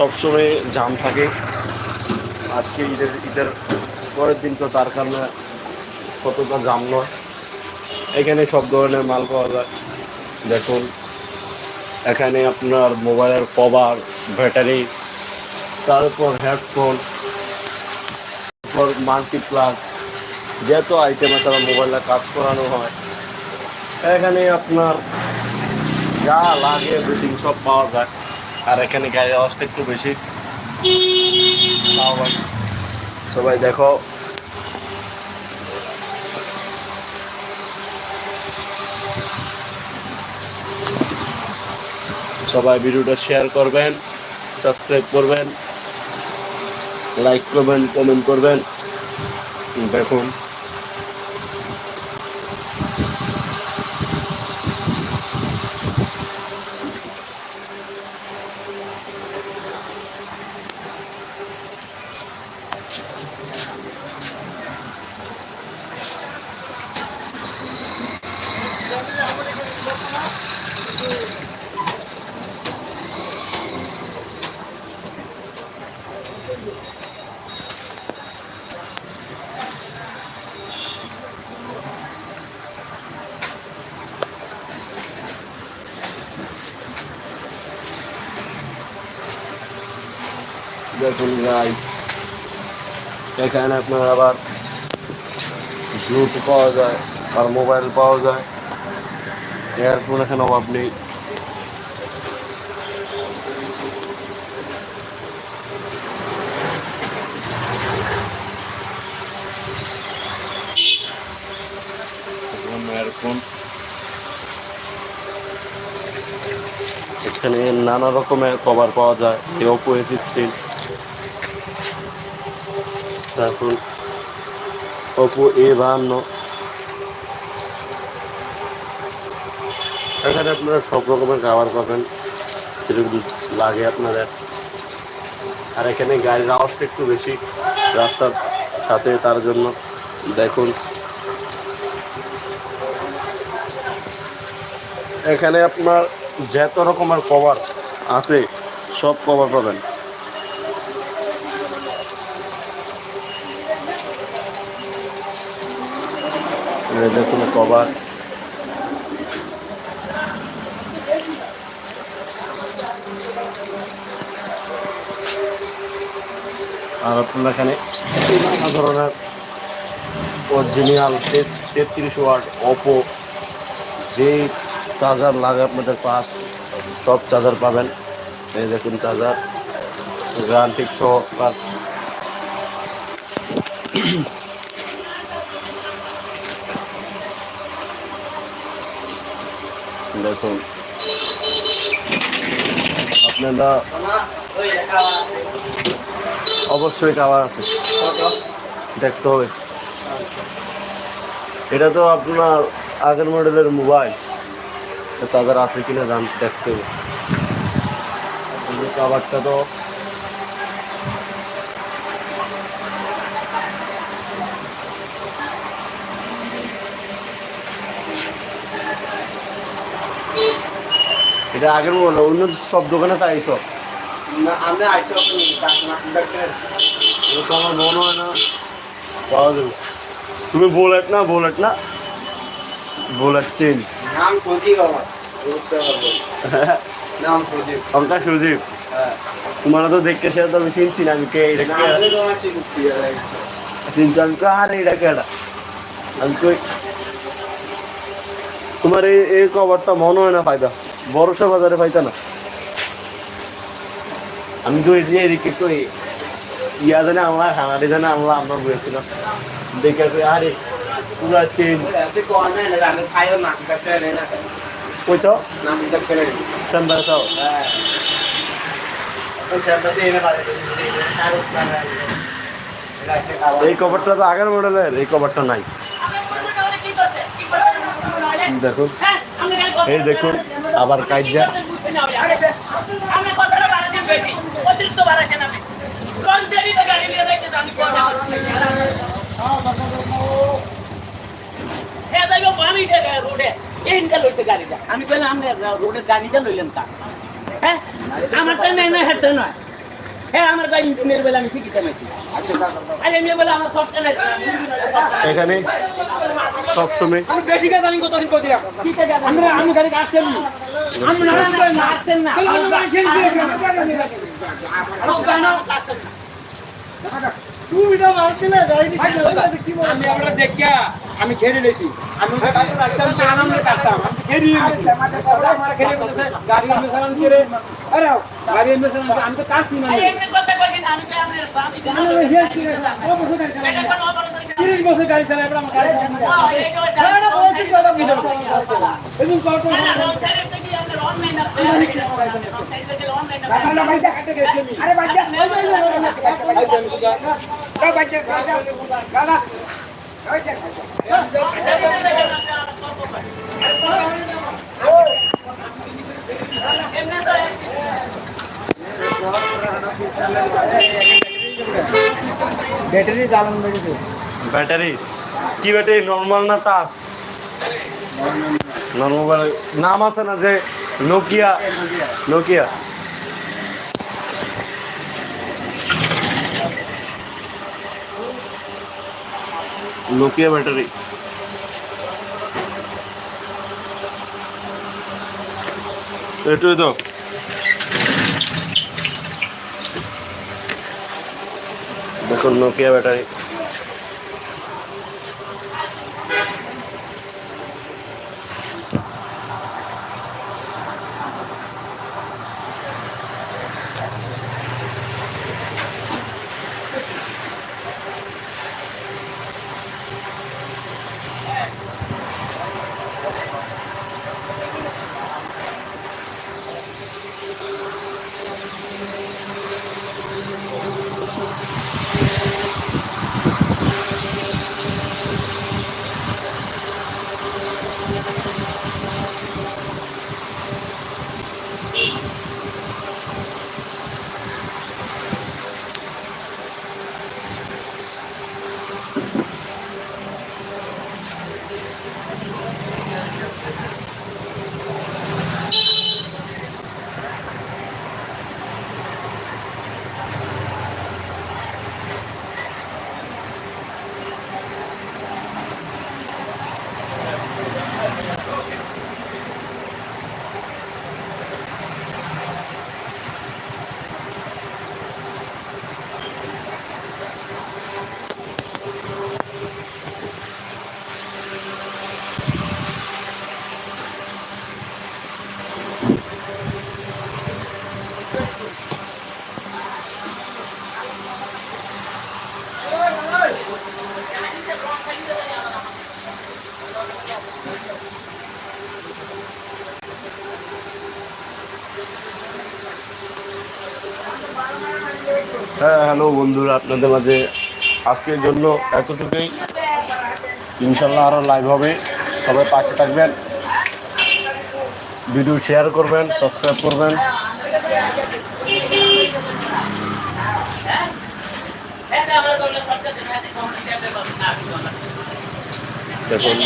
সবসময় জাম থাকে। আজকে ঈদের ঈদের পরের দিন তো তার কারণে কতটা জাম নয়। এখানে সব ধরনের মাল পাওয়া যায়। দেখুন, এখানে আপনার মোবাইলের কভার, ব্যাটারি, তারপর হেডফোন, তারপর মাল্টিপ্লাগ যত আইটেম আমার মোবাইলে কাজ করানো হয়, এখানে আপনার যা লাগে এভরিথিং সব পাওয়া যায়। আর এখানে গাড়ির আওয়াজটা একটু বেশি সবাই দেখো। সবাই ভিডিওটা শেয়ার করবেন সাবস্ক্রাইব করবেন লাইক করবেন কমেন্ট করবেন। দেখুন। দেখুন গাইস এখানে আপনার আবার ব্লুটুথ পাওয়া যায় আর মোবাইল পাওয়া যায় এয়ারফোন এখানে অভাব নেই। এয়ারফোন। এখানে নানা রকমের কভার পাওয়া যায় এই ওপো এ সিক্সটিন তারপর ওপো এ বাহান্ন। এখানে আপনারা সব রকমের খাবার পাবেন। যেরকম লাগে আপনাদের। আর এখানে গাড়ির আওয়াজটা একটু বেশি রাস্তার সাথে, তার জন্য দেখুন। এখানে আপনার যত রকমের কভার আছে, সব কভার পাবেন। দেখুন কভার। আর আপনার এখানে নানা ধরনের অরিজিনাল তেত্রিশ ওয়াট ওপো যেই চার্জার লাগে আপনাদের পাস, সব চার্জার পাবেন। এই দেখুন চার্জার গ্যারান্টি সহকার দেখুন। আপনারা অবশ্যই খাবার আছে। দেখতে হবে। এটা তো আপনার আগের মডেলের মোবাইল। চার্জার আছে কিনা জান দেখতে হবে। খাবারটা তো এটা আগের মোবাইল অন্য সব দোকানে চাইছ? আমি আইছি আপনি ডাক্তার এটা তো আমার মনে হয় না। পাওয়া যাবে। তুমি বুলেট না বুলেট না? বুলেট চেঞ্জ নাম সজীব আমার। নাম সজীব। অঙ্কা সুদীপ তোমার তো দেখতে সে তো আমি চিনছি না আমি কে এটা চিনছি আমি আরে এটা কে আমি কই? তোমার এই এই কভারটা মনে হয় না ফায়দা বড়শো বাজারে পাইতা না? আমি তো এই এদিকে কই? ইয়া জানে আমার হানারি জানে আমরা আপনার বলেছিলাম দেখে আরে পুরা চেঞ্জ তো ওই সাথে এনে পারে এই কভারটা তো আগের মডেলের, এই কভারটা নাই। দেখুন এই দেখুন আবার কাইজা। আমি কথাটা বাড়াচ্ছি বেশি অতিরিক্ত বাড়াচ্ছেন আপনি কোন শ্রেণীতে গাড়ি নিয়ে যাইতেছে আমি কোন হ্যাঁ যাইব আমি রোডে এইটা লইছে গাড়িটা আমি কইলাম আপনি রোডের গাড়িটা লইলেন তা হ্যাঁ আমারটা নেই না হেঁটে নয় হ্যাঁ আমার গাড়ি ইঞ্জিনিয়ার বলে আমি শিখিতে পাইছি আরে এমনি বলে আমার সফটওয়্যার এখানে সবসময় আমি বেশি কাজ আমি কত দিন আমরা আমি গাড়ি আসছেন আমি না। না আসছেন না। তুমি এটা মারছিলে গাড়ি আমি আমরা দেখিয়া আমি খেয়ে নিয়েছি আমি রাখতাম আনন্দে আনন্দ কাটতাম। নিয়ে গেছি আমার খেয়ে বলতেছে গাড়ি এমনি সালাম করে আরে গাড়ি এমনি সালাম আমি তো কাটছি না আরে এমনি কথা কইছি না আমি তো আপনার ব্যাটারি জ্বালান বেরিয়েছে ব্যাটারি? কি ব্যাটারি? নর্মাল না টাচ নর্মাল নাম আছে না যে নোকিয়া নোকিয়া নোকিয়া ব্যাটারি। এটুই তো দেখুন নোকিয়া ব্যাটারি হ্যাঁ হ্যালো বন্ধুরা, আপনাদের মাঝে আজকের জন্য এতটুকুই। ইনশাল্লাহ আরও লাইভ হবে। সবাই পাশে থাকবেন। ভিডিও শেয়ার করবেন সাবস্ক্রাইব করবেন। দেখুন।